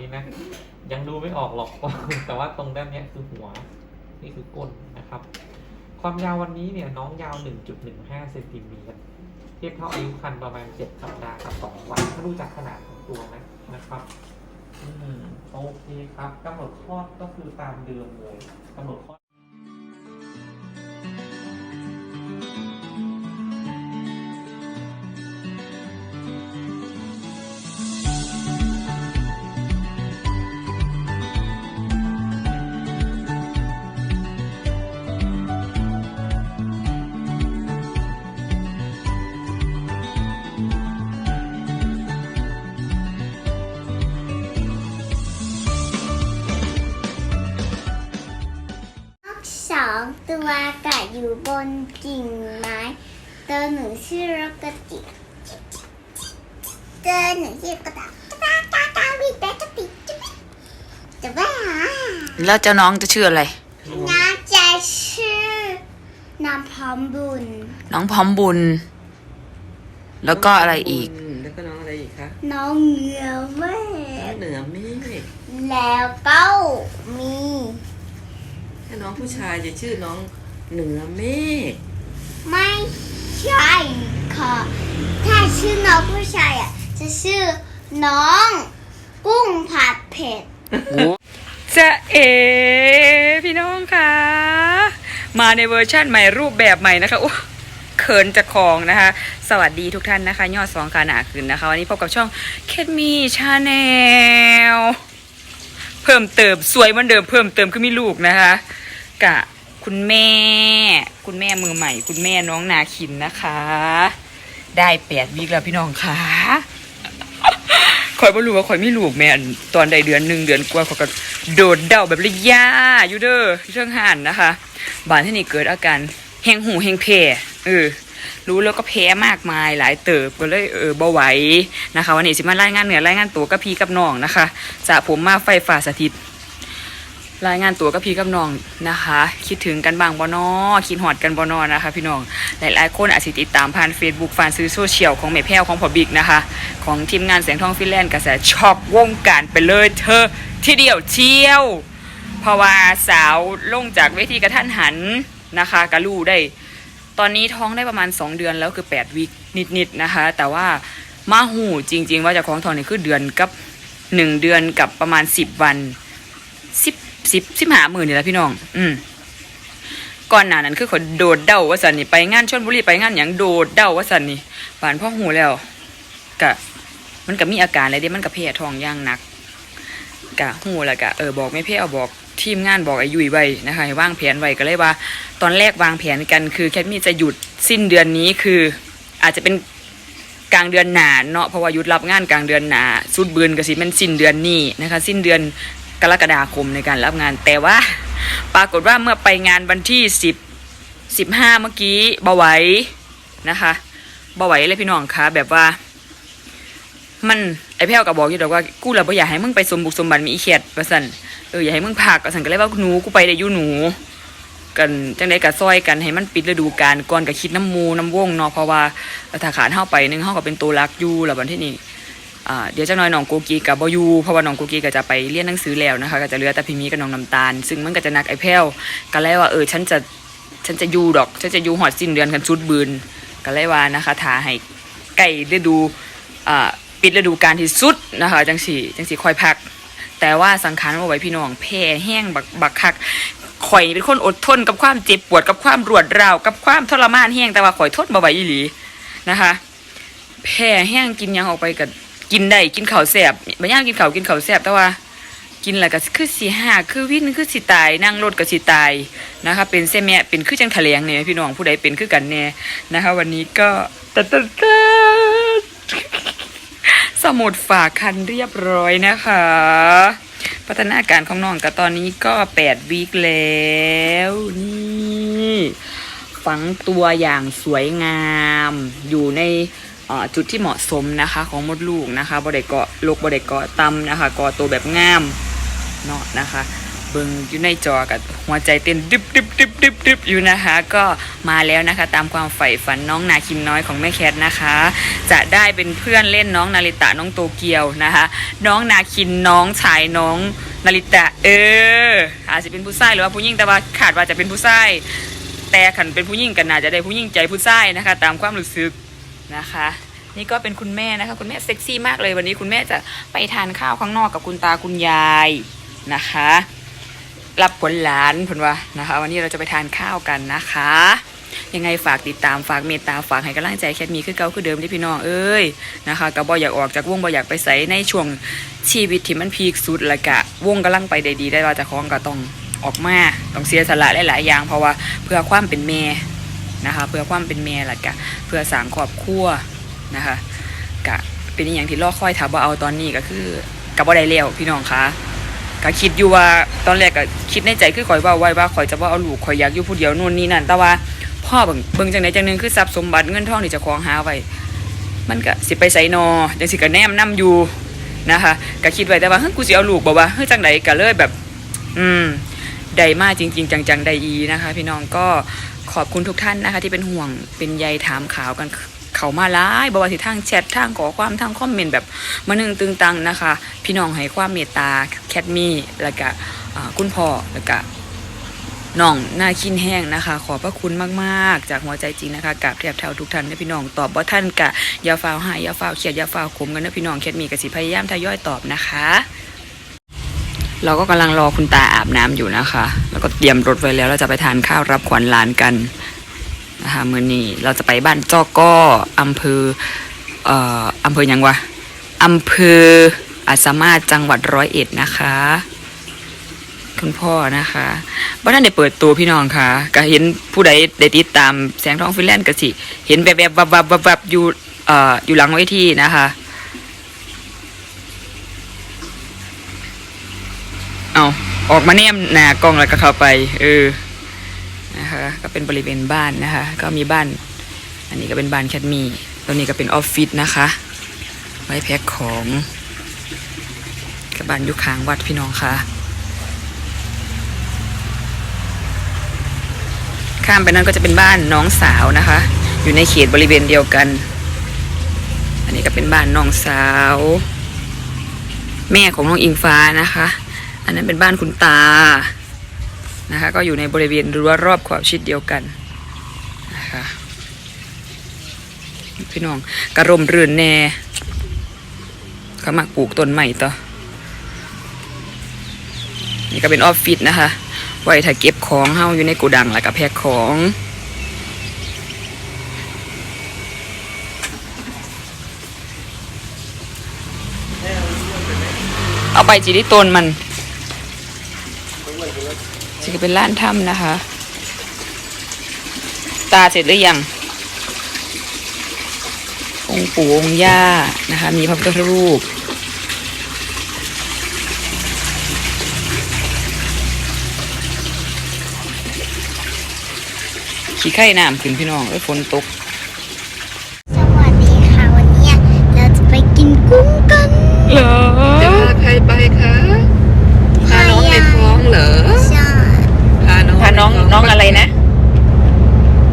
นี่นะ ยังดูไม่ออกหรอก แต่ว่าตรงด้านนี้คือหัว นี่คือก้นนะครับ ความยาววันนี้เนี่ยน้องยาว 1.15เซนติเมตรเทียบเท่าอายุครรภ์ประมาณ 7 สัปดาห์กับ 2 วัน ถ้าดูจากขนาดของตัวนะนะครับอืมโอเคครับกำหนดคลอดก็คือตามเดิมเลยกำหนดคลอด องตัวกะอยู่บนกิ่งไม้ตัวหนึ่งชื่อรกกระจิกตัวหนึ่งชื่อกระต่ายกระต่ายกระต่ายวิ่งไปกระติกจะไปจะไปหาแล้วเจ้าน้องจะชื่ออะไร น้าจะชื่อน้ำพร้อมบุญ น้องพร้อมบุญ แล้วก็อะไรอีกแล้วก็น้องอะไรอีกคะน้องเหนือเมน้อฆงเหนือเมฆแล้วก็มีถ้าน้องผู้ชายจะชื่อน้องเหนือเมฆไม่ใช่ค่ะถ้าชื่อน้องผู้ชายอะจะชื่อน้อง กุ้งผัดเผ็ดจะเอพี่น้องคะมาในเวอร์ชั่นใหม่รูปแบบใหม่นะคะโอ้เขินจะของนะคะ สวัสดีทุกท่านนะคะ ยอดสองขาหนาขึ้นนะคะ วันนี้พบกับช่องเคทมีชาแนลเพิ่มเติมสวยเหมือนเดิมเพิ่มเติมคือมีลูกนะคะ กะคุณแม่ คุณแม่มือใหม่ คุณแม่น้องนาคินนะคะ ได้แปดวีคแล้วพี่น้องค่ะคอยบ่รู้ว่าคอยไม่ลูกแม่ตอนใดเดือนหนึ่งเดือนกว่าเขาก็โดดเดาแบบระยะอยู่เด้อเรื่องห่านนะคะบานที่นี่เกิดอาการแหงหูแหงแพ้เออรู้แล้วก็แพ้มากมายหลายเติบก็เลยเออบ่ไหวนะคะ วันนี้สิมารายงานเหนือรายงานตัวกับพี่กับน้องนะคะจากผมมาไฟฝ่าสถิต รายงานตัวกับพี่กับน้องนะคะ คิดถึงกันบ้างบ่นอคิดหอดกันบ่นอนะคะ พี่น้องหลายๆคนอาจสิติดตามผ่าน Facebook ผ่านซื้อโซเชียลของแม่แพ้วของพอบิกนะคะ ของทีมงานแสงทองฟินแลนด์กระแสช็อกวงการไปเลยเธอที่เดียวเที่ยวเพราะว่าสาวลงจากเวทีกระทันหันนะคะกะลูได้ ตอนนี้ท้องได้ประมาณ 2 เดือนแล้วคือ 8 วิกนิดๆนะคะ แต่ว่ามาหูจริง ๆ ว่าจะคล้องท้องนี่คือเดือนกับ 1 เดือนกับประมาณ 10 วันสิบ สิบสิบหาหมื่นนี่แหละพี่น้อง อืมก่อนหน้านั้นคือเขาโดดเด้าว่าสันนี่ไปงานชนบุรีไปงานอย่างโดดเด้าว่าสันนี่บานพ่อหูแล้วกะ มันก็มีอาการอะไรเด้มันก็แพ้ท้องอย่างหนักกะหูแล้วกะเออบอกไม่เพ่เอาบอกทีมงานบอกไอ้ยุยไว้นะคะให้วางแผนไว้ก็เลยว่า ตอนแรกวางแผนกันคือแคทมี่จะหยุดสิ้นเดือนนี้คือ อาจจะเป็นกลางเดือนหนาเนาะเพราะว่ายุดรับงานกลางเดือนหนาสุดเบือนก็สิเป็นสิ้นเดือนนี้นะคะ สิ้นเดือน กรกฎาคมในการรับงาน แต่ว่าปรากฏว่าเมื่อไปงานวันที่สิบสิบห้าเมื่อกี้เบาไหวนะคะเบาไหวเลยพี่น้องคะแบบว่า มันไอแพ้วก็บอกอยู่แต่ว่ากูแหละบ่อยากให้มึงไปสมบุกสมบันมีอีเขียดว่าสันเอออยากให้มึงพักว่าสันก็เลยว่าหนูกูไปได้ยู่หนู กันจังไดก็ซอยกันให้มันปิดฤดูกาลก่อนก็คิดน้ำมูน้ำวงเนาะเพราะว่าถ้าขาดเฮาไปหนึงเฮาก็เป็นตัวรักอยู่แล้ววันที่นี่อ่า เดี๋ยวจะน้อยน้องโกกีกับบอยูเพราะว่าน้องโกกีก็จะไปเรียนหนังสือแล้วนะคะก็จะเหลือแต่พี่มีกับน้องน้ำตาล ซึ่งมันก็จะนักไอแพ้วก็เลยว่าเออฉันจะฉันจะอยู่ดอกฉันจะอยู่หอดสิ้นเดือนกันชุดบืนก็เลยว่านะคะทาให้ใกล้ฤดูปิดฤดูกาลที่สุดนะคะจังสีจังสีคอยพัก แต่ว่าสังขารว่าไว้พี่น้องแพ้แห้งบักบักคักข่อยเป็นคนอดทนกับความเจ็บปวดกับความรวดร้าวกับความทรมานแห้งแต่ว่าข่อยทนบ่ไหวอีหลีนะคะแพ้แห้งกินยังออกไปกับ กินได้กินข้าวแสบบางย่างกินข้าวกินข้าวแสบแต่ว่า กินแล้วก็คือสีหาคือวิ่นคือสิตาย นั่งรถก็สิตายนะคะ เป็นเส้แม่เป็นคือจังแถลงเนี่ยพี่น้องผู้ใดเป็นคือกันแน่นะคะ วันนี้ก็ตะตะตสมุดฝากคันเรียบร้อยนะคะ พัฒนาการของน้องก็ตอนนี้ก็แปดวีคแล้วนี่ฝังตัวอย่างสวยงามอยู่ใน จุดที่เหมาะสมนะคะ ของมดลูกนะคะบไดเกาะลกบไดเกาะตำนะคะกาะตัวแบบงามเนาะนะคะเบิ่งอยู่ในจอกับหัวใจเต้นดึบดึบดึบดึบดึบอยู่นะคะ ก็มาแล้วนะคะ ตามความใฝ่ฝันน้องนาคินน้อยของแม่แคทนะคะ จะได้เป็นเพื่อนเล่นน้องนาริตะน้องโตเกียวนะคะ น้องนาคินน้องชายน้องนาริตะ เออ อาจจะเป็นผู้ชายหรือว่าผู้หญิงแต่ว่าขาดว่าจะเป็นผู้ชายแต่ขันเป็นผู้หญิงกันน่าจะได้ผู้หญิงใจผู้ชายนะคะ ตามความรู้สึก นะคะ นี่ก็เป็นคุณแม่นะคะ คุณแม่เซ็กซี่มากเลยวันนี้คุณแม่จะไปทานข้าวข้างนอกกับคุณตาคุณยายนะคะ รับผลหลานผลว่านะคะ วันนี้เราจะไปทานข้าวกันนะคะยังไงฝากติดตามฝากเมตตาฝากให้กำลังใจแคทมีคือเก่าคือเดิมที่พี่น้องเอ้ยนะคะก็บ่อยากออกจากวงบ่อยากไปใส่ในช่วงชีวิตที่มันพีคสุดล้วก็วงกำลังไปได้ดีได้ว่าจะคล้องก็ต้องออกมาต้องเสียสละหลายๆอย่างเพราะว่าเพื่อความเป็นแม่ นะคะ เพื่อความเป็นแม่ล้วก็เพื่อสร้างครอบครัวนะคะก็เป็นอย่างที่รอค่อยถามว่าเอาตอนนี้ก็คือกับบ่ได้แล้วพี่น้องคะก็คิดอยู่ว่าตอนแรกก็คิดในใจคือข่อยว่าไว้ว่าข่อยจะว่าเอาลูกข่อยอยากอยู่ผู้เดียวนู่นนี่นั่นแต่ว่าพ่อเบิ่งเบิ่งจังไดจังหนึงคือทรัพย์สมบัติเงินทองที่จะครองหาไว้มันก็สิไปไสนอจังสิก็แนมนํอยู่นะคะก็คิดไว้แต่ว่าเฮ้ยกูสิเอาลูกบ่ว่าเฮ้ยจังไดก็เลยแบบ อืมได้มากจริง ๆ จังๆได้อีนะคะ พี่น้องก็ ขอบคุณทุกท่านนะคะ ที่เป็นห่วงเป็นใยถามข่าวกันเขามาหลายบว่าสิทางแชททางขอความทางคอมเมนต์แบบมาหนึ่งตึงตังนะคะ พี่น้องให้ความเมตตาแคทมี่แล้วก็คุณพ่อแล้วก็น้องหน้าคินแห้งนะคะ ขอบพระคุณมากๆ จากหัวใจจริงนะคะกับเทียบเท่าทุกท่านนะพี่น้องตอบว่าท่านกะยาฟ้าวหายยาฟ้าวเครียดยาฟ้าวขมกันนะพี่น้องแคทมี่กสิพยายามทยอยตอบนะคะ เราก็กำลังรอคุณตาอาบน้ำอยู่นะคะ แล้วก็เตรียมรถไว้แล้วเราจะไปทานข้าวรับขวัญหลานกันนะคะเมื้อนี้เราจะไปบ้านจอกก้ออำเภอเอ่ออำเภอยังวะอำเภออาสามารถจังหวัดร้อยเอ็ดนะคะ คุณพ่อนะคะบ้านนั้นได้เปิดตัวพี่น้องค่ะ ก็เห็นผู้ใดได้ติดตามแสงทองฟินแลนด์ก็สิ เห็นแบบแบบวับวับวับวับอยู่เอ่ออยู่หลังเวทีนะคะ เอาออกมาแนมหน้ากล้องแล้วก็เข้าไป เออนะคะก็เป็นบริเวณบ้านนะคะ ก็มีบ้าน อันนี้ก็เป็นบ้านแคทมีตรงนี้ก็เป็นออฟฟิศนะคะ ไว้แพ็คของกับบ้านยุคค้างวัดพี่น้องค่ะข้ามไปนั้นก็จะเป็นบ้านน้องสาวนะคะ อยู่ในเขตบริเวณเดียวกัน อันนี้ก็เป็นบ้านน้องสาว แม่ของน้องอิงฟ้านะคะ อันนั้นเป็นบ้านคุณตานะคะก็อยู่ในบริเวณรั้วรอบขอบชิดเดียวกันนะคะพี่น้องกระรมเรือนแน่เขามาปลูกต้นใหม่ต่อนี่ก็เป็นออฟฟิศนะคะไว้ถ้าเก็บของเฮาอยู่ในโกดังแล้วก็แพ็คของเอาไปจีที่ต้นมัน จะเป็นร้านถ้ำนะคะ ตาเสร็จหรือยัง องค์ปู่องค์ย่านะคะ มีพระพุทธรูป ขี้ไข่น้ำขึ้นพี่น้องเอ้ยฝนตก สวัสดีค่ะ วันนี้เราจะไปกินกุ้งกัน เหรอ จะพาใครไปคะพาน้องในท้องเหรอ ใช่ พาน้อง พา น้องใท้น้องอะไรนะ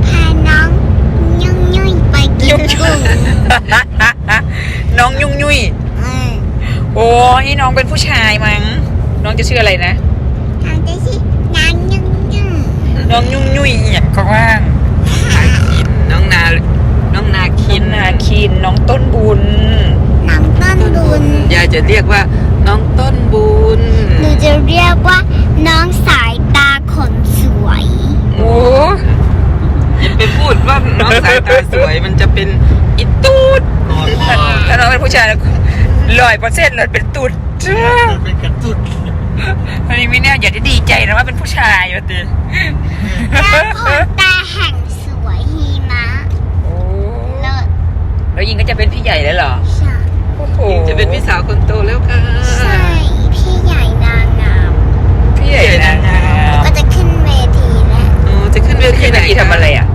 พาน้องยุ่งยุ่ยไปกินยุ่งยุ่กุ้ยงน้องยุ่งยุ่ยเออโอ้ยน้องเป็นผู้ชายมั้ง น้องจะชื่ออะไรนะทำได้สินางยุ่งยุ่งน้องยุ่งยุ่ยเนี่ยก็ว่างนาคินน้องนาน้องนาคิคินนนาคินน้องต้นบุญนางต้นบุญยายจะเรียกว่า น้องต้นบุญหนูจะเรียกว่าน้องสายตาขนสวย โอ้อย่าไปพูดว่าน้องสายตาสวยมันจะเป็นอิตูดถ้าน้องเป็นผู้ชายร้อยเปอร์เซ็นต์เลยเป็นตุดเป็นกระตุ้นอันนี้ไม่แน่อย่าได้ดีใจนะว่าเป็นผู้ชายวะตีแล้วขนตาแห่งสวยหิมะโอ้เลิศแล้วยิงก็จะเป็นพี่ใหญ่แล้วเหรอใช่โอ้โหจะเป็นพี่สาวคนโตแล้วค่ะ ใช่ พี่ใหญ่นางงาม พี่ใหญ่นางงาม จะขึ้นเวทีพี่ไหนนาทีทำอะไรอะ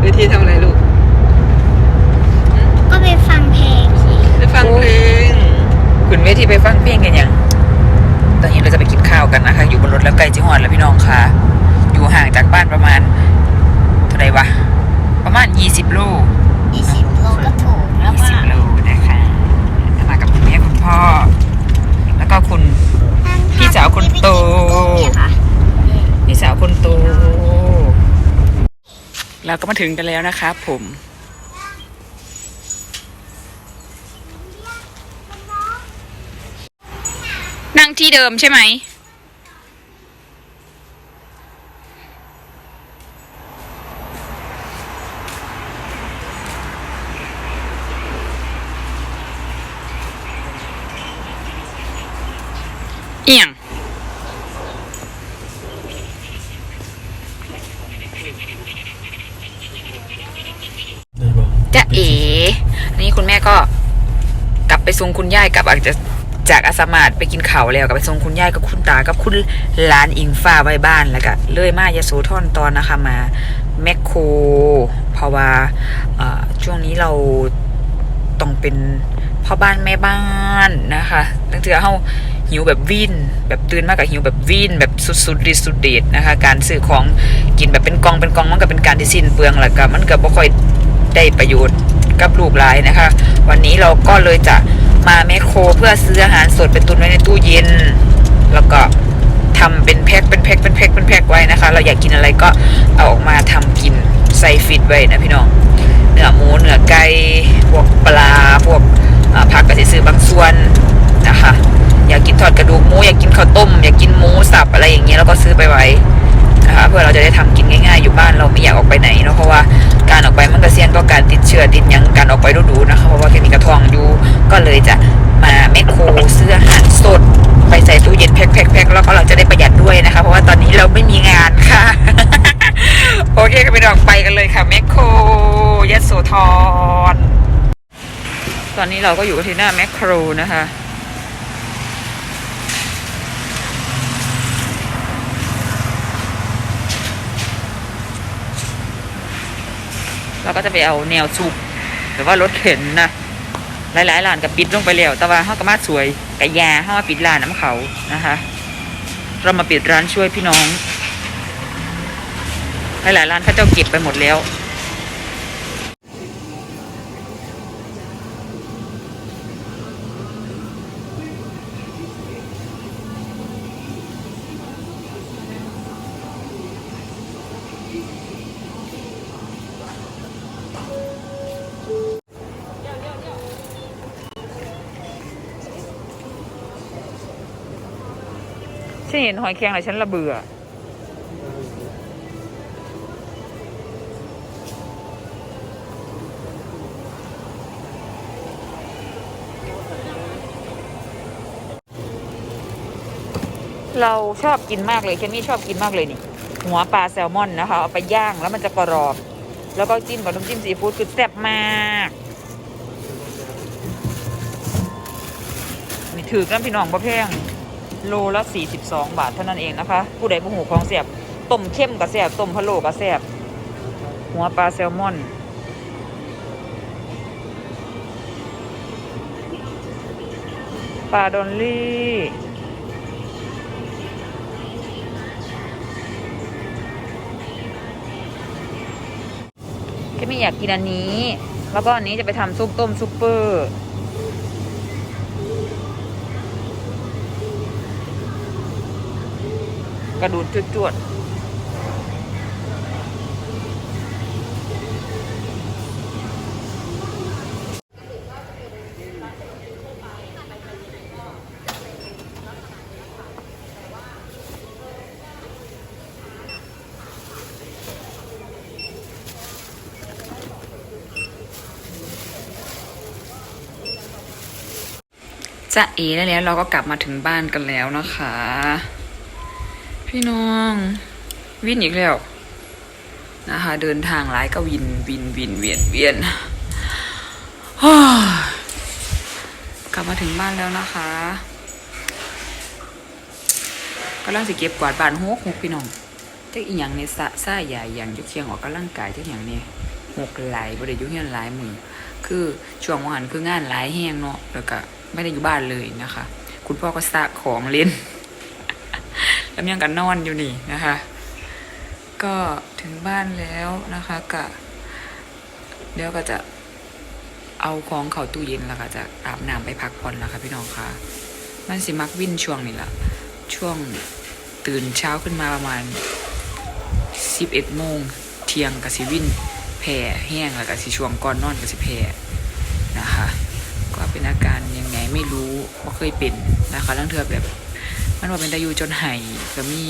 เวทีทำอะไรลูกก็ไปฟังเพลงสิไปฟังเพลงขึ้นเวทีไปฟังเพลงกันยังตอนนี้เราจะไปกินข้าวกันไก่จิหอดแล้วพี่น้องค่ะ อยู่ห่างจากบ้านประมาณเท่าไหรวะ ประมาณ20โลยี่สิบโลก็ถูกแล้วว่า20โลนะคะมากับคุณแม่คุณพ่อ แล้วก็คุณพี่สาวคนโต พี่สาวคนโตเราก็มาถึงกันแล้วนะครับผมนั่งที่เดิมใช่ไหม เอียง จะเอ๋อันนี้คุณแม่ก็กลับไปส่งคุณ ย่ายกลับอาจจะจากอาสามาดไปกินเขาแล้วกับไปส่งคุณย่ายกับคุณตากับคุณหลานอิงฟ้าไว้บ้านแล้วก็เลื่อยมายาโสธรตอนนะคะมาแมคโครเพราะว่าช่วงนี้เราต้องเป็นพ่อบ้านแม่บ้านนะคะตั้งแต่เฮาหิวแบบวินแบบตื่นมากกับหิวแบบวินแบบสุดๆดิสุดเดดนะคะ การซื้อของกินแบบเป็นกองเป็นกองมันก็เป็นการที่สิ้นเปลืองแหละก็มันก็บ่ค่อยได้ประโยชน์กับลูกหลายนะคะ วันนี้เราก็เลยจะ มาแมคโครเพื่อซื้ออาหารสดไปตุนไว้ในตู้เย็น แล้วก็ทำเป็นแพ็คเป็นแพ็คเป็นแพ็คเป็นแพ็คไว้นะคะ เราอยากกินอะไรก็เอาออกมาทำกินใส่ฟิตไว้นะพี่น้องเนื้อหมูเนื้อไก่พวกปลาพวกผักกระซื้อบางส่วนนะคะ อยากกินทอดกระดูกหมูอยากกินข้าวต้ม อยากกินหมูสับอะไรอย่างเงี้ยแล้วก็ซื้อไปไว้ นะคะเพื่อเราจะได้ทำกินง่ายๆ อยู่บ้านเราไม่อยากออกไปไหนเนาะเพราะว่าการออกไปมันก็เสี่ยงต่อการติดเชื้อติดยังการออกไปดูๆนะคะเพราะว่าแค่มีกระทองอยู่ก็เลยจะมาแมคโครซื้ออาหารสดไปใส่ตู้เย็นแพ็คๆแล้วก็เราจะได้ประหยัดด้วยนะคะ เพราะว่าตอนนี้เราไม่มีงานค่ะ โอเคก็ไปดอกไปกันเลยค่ะแมคโครยโสธรตอนนี้เราก็อยู่ที่หน้าแมคโครนะคะ เราก็จะไปเอาแนวสุกหรือว่ารถเข็นนะหลายๆร้านกับปิดลงไปแล้วแต่ว่าเฮาก็มาสวยกะยาเฮามาปิดร้านน้ำเขานะคะ เรามาปิดร้านช่วยพี่น้องหลายๆร้านเขาเจ้าเก็บไปหมดแล้ว ฉันเห็นหอยแครงแล้วฉันระเบื่อ เราชอบกินมากเลยแคมมี่ชอบกินมากเลยนี่ หัวปลาแซลมอนนะคะเอาไปย่างแล้วมันจะกรอบ แล้วก็จิ้มกับน้ำจิ้มซีฟู้ดคือแซ่บมากนี่ถือกันพี่น้องประแพง โลละ 42 บาทเท่านั้นเองนะคะ ผู้ใดผู้หูของเสียบต้มเข้มกับแซบต้มพะโล้กับแซบหัวปลาแซลมอนปลาดอลลี่แค่ไม่อยากกินอันนี้ แล้วก็อันนี้จะไปทำซุปต้มซุปเปอร์ ระดูดจวดจะเอแล้วแล้วเราก็กลับมาถึงบ้านกันแล้วนะคะ พี่น้อง วินอีกแล้วนะคะ เดินทางร้ายก็วินวินวินเวียนเวียนกลับมาถึงบ้านแล้วนะคะกำลังสิเก็บกวาดบ้านหกหกพี่น้องเจ๊อีหยังในสะซ่าใหญ่อย่างยุเคียงออกกำลังกายเจ๊กอย่างนี้หกไหลายบ่ได้ยุเฮียนหลายมือคือช่วงวันหันคืองานหลายแห้งเนาะแล้วก็ไม่ได้อยู่บ้านเลยนะคะ คุณพ่อก็สะของเล่น แลำยังกันนอนอยู่นี่นะคะ ก็ถึงบ้านแล้วนะคะกะเดี๋ยวก็จะเอาของเข้าตู้เย็นแล้วก็จะอาบน้ำไปพักผ่อนแล้วค่ะพี่น้องค่ะ มันสิมักวิ่นช่วงนี้ละช่วงตื่นเช้าขึ้นมาประมาณ 11โมงเที่ยงกับสิวิ่นแผ่แห้งแล้วกับสิช่วงก่อนนอนกับสิแผ่นะคะ ก็เป็นอาการยังไงไม่รู้ว่าเคยเป็นนะคะลังเทือแบบ มันว่าเป็นตายูจนไห้ก็มี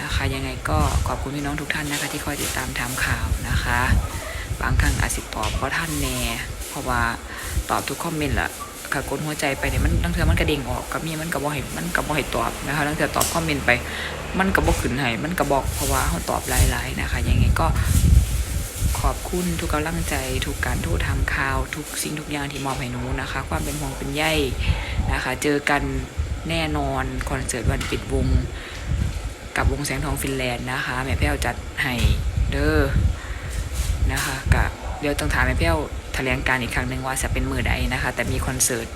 นะคะยังไงก็ขอบคุณพี่น้องทุกท่านนะคะ ที่คอยติดตามทำข่าวนะคะ บางครั้งอาจสิตอบเพราะท่านแน่เพราะว่าตอบทุกคอมเมนต์ละค่ะกดหัวใจไปเนี่ยมันลังเทือมันกระเด้งออกก็มีมันกระบอกให้มันกระบอกให้ตอบนะคะลังเทือตอบคอมเมนต์ไป มันกระบอกขึ้นให้มันกระบอกเพราะว่าเขาตอบหลายๆนะคะ ยังไงก็ขอบคุณทุกกำลังใจ ทุกการทูทำข่าว ทุกสิ่งทุกอย่างที่มอบให้หนูนะคะ ความเป็นห่วงเป็นใยนะคะ เจอกัน แน่นอนคอนเสิร์ตวันปิดวง กับวงแสงทองฟินแลนด์นะคะ แม่แพ้วจัดให้เด้อนะคะกะเดี๋ยวต้องถามแม่แพ้วแถลงการอีกครั้งหนึ่งว่าจะเป็นมือใดนะคะ แต่มีคอนเสิร์ต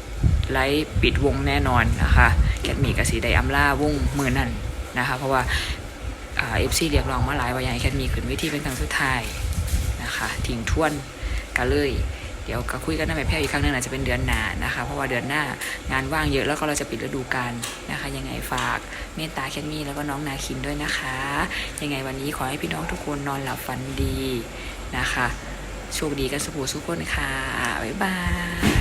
ไลฟ์ปิดวงแน่นอนนะคะแคทมีกับสีไดอัมล่าวงมือนั่นนะคะ เพราะว่าเอฟซีเรียกร้องมาหลายว่าอยากให้แคทมีขึ้นเวทีเป็นครั้งสุดท้ายนะคะทิ้งทวนกันเลย เดี๋ยวก็คุยกันนะแม่แพ้วอีกครั้งหนึงอาจจะเป็นเดือนหน้านะคะ เพราะว่าเดือนหน้างานว่างเยอะแล้วก็เราจะปิดฤดูกาลนะคะ ยังไงฝากเมตตาแคทมี่แล้วก็น้องนาคินด้วยนะคะ ยังไงวันนี้ขอให้พี่น้องทุกคนนอนหลับฝันดีนะคะ โชคดีกันสุขสุขคนค่ะบ๊ายบาย